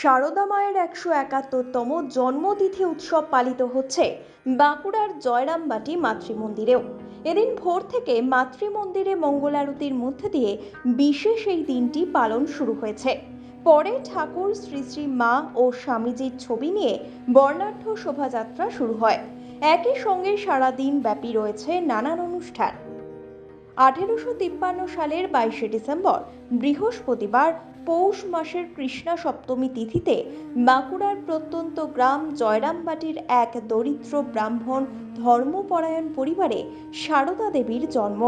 সারদা মায়ের একশো একাত্তরতম জন্মতিথি উৎসব পালিত হচ্ছে বাঁকুড়ার জয়রামবাটি মাতৃমন্দিরেও। এদিন ভোর থেকে মাতৃমন্দিরে মঙ্গলারতির মধ্যে দিয়ে বিশেষ এই দিনটি পালন শুরু হয়েছে। পরে ঠাকুর, শ্রী শ্রী মা ও স্বামীজির ছবি নিয়ে বর্ণাঢ্য শোভাযাত্রা শুরু হয়। একই সঙ্গে সারাদিন ব্যাপী রয়েছে নানান অনুষ্ঠান। আঠেরোশো তিপ্পান্ন সালের বাইশে ডিসেম্বর, বৃহস্পতিবার পৌষ মাসের কৃষ্ণা সপ্তমী তিথিতে বাঁকুড়ার প্রত্যন্ত গ্রাম জয়রামবাটির এক দরিদ্র ব্রাহ্মণ ধর্মপরায়ণ পরিবারে সারদা দেবীর জন্ম।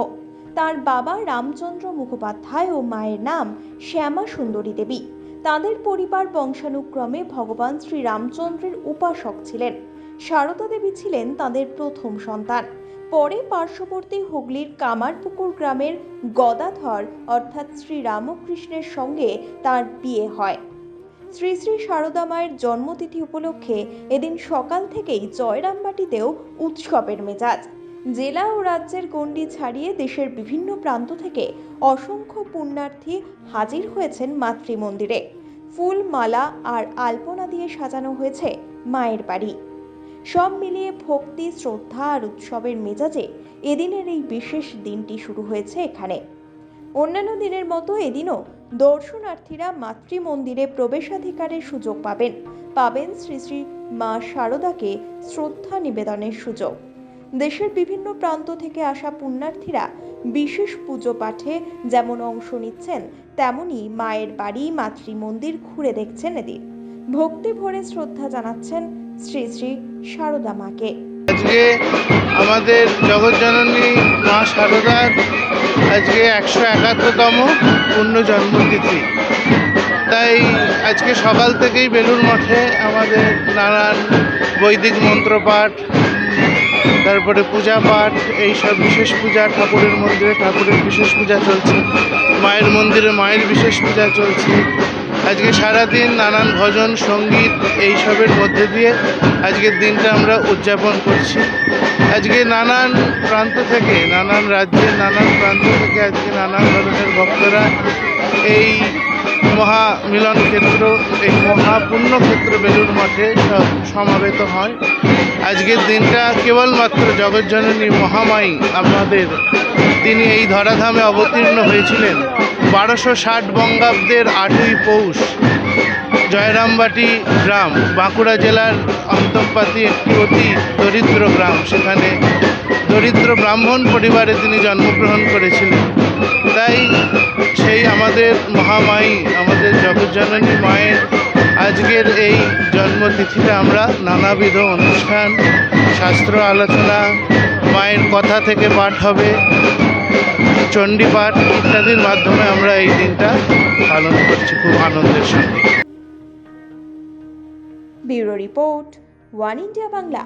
তার বাবা রামচন্দ্র মুখোপাধ্যায় ও মায়ের নাম শ্যামা সুন্দরী দেবী। তাদের পরিবার বংশানুক্রমে ভগবান শ্রী রামচন্দ্রের উপাসক ছিলেন। সারদা দেবী ছিলেন তাদের প্রথম সন্তান। পরে পার্শ্ববর্তী হুগলির কামারপুকুর গ্রামের গদাধর, অর্থাৎ শ্রী রামকৃষ্ণের সঙ্গে তার বিয়ে হয়। শ্রী শ্রী সারদা মায়ের জন্মতিথি উপলক্ষে এদিন সকাল থেকেই জয়রামবাটিতেও উৎসবের মেজাজ। জেলা ও রাজ্যের গণ্ডি ছাড়িয়ে দেশের বিভিন্ন প্রান্ত থেকে অসংখ্য পুণ্যার্থী হাজির হয়েছেন মাতৃমন্দিরে। ফুল মালা আর আলপনা দিয়ে সাজানো হয়েছে মায়ের বাড়ি। সব মিলিয়ে ভক্তি, শ্রদ্ধা আর উৎসবের মেজাজে এদিনের এই বিশেষ দিনটি শুরু হয়েছে এখানে। অন্যান্য দিনের মতো এদিনও দর্শনার্থীরা মাতৃমন্দিরে প্রবেশাধিকারের সুযোগ পাবেন। পাবেন শ্রী শ্রী মা শারদাকে শ্রদ্ধা নিবেদনের সুযোগ। দেশের বিভিন্ন প্রান্ত থেকে আসা পুণ্যার্থীরা বিশেষ পুজো পাঠে যেমন অংশ নিচ্ছেন, তেমনি মায়ের বাড়ি, মাতৃমন্দির ঘুরে দেখছেন এদিন। ভক্তি ভরে শ্রদ্ধা জানাচ্ছেন শ্রী শ্রী সারদা মাকে। আজকে আমাদের জগৎজননী মা শারদার আজকে একশো একাত্তরতম পূর্ণ জন্মতিথি তাই আজকে সকাল থেকেই বেলুর মঠে আমাদের নানান বৈদিক মন্ত্রপাঠ তারপরে পূজা পাঠ এইসব বিশেষ পূজা ঠাকুরের মন্দিরে ঠাকুরের বিশেষ পূজা চলছে। মায়ের মন্দিরে মায়ের বিশেষ পূজা চলছে। আজকে সারাদিন নানান ভজন, সংগীত এইসবের মধ্যে দিয়ে আজকের দিনটা আমরা উদযাপন করছি। আজকে নানান প্রান্ত থেকে, নানান রাজ্যের নানান প্রান্ত থেকে আজকে নানান ধরনের ভক্তরা এই মহা মিলন ক্ষেত্র, এই মহাপূর্ণ ক্ষেত্র বেলুর মঠে সমাবেত হয়। আজকের দিনটা কেবলমাত্র জগৎজননী মহামায়ী আমাদের, তিনি এই ধরাধামে অবতীর্ণ হয়েছিলেন। বারোশো ষাট বঙ্গাব্দের আটই পৌষ, জয়রামবাটি গ্রাম, বাঁকুড়া জেলার অন্তঃপাতি একটি অতি দরিদ্র গ্রাম। সেখানে দরিদ্র ব্রাহ্মণ পরিবারে তিনি জন্মগ্রহণ করেছিলেন। তাই সেই আমাদের মহামায়ী, আমাদের জগৎজননী মায়ের আজকের এই জন্মতিথিটা আমরা নানাবিধ অনুষ্ঠান, শাস্ত্র আলোচনা, মায়ের কথা থেকে পাঠ হবে। চণ্ডী পাঠ ইত্যাদির মাধ্যমে আমরা এই দিনটা পালন করছি খুব আনন্দের সঙ্গে। Bureau report, one India Bangla.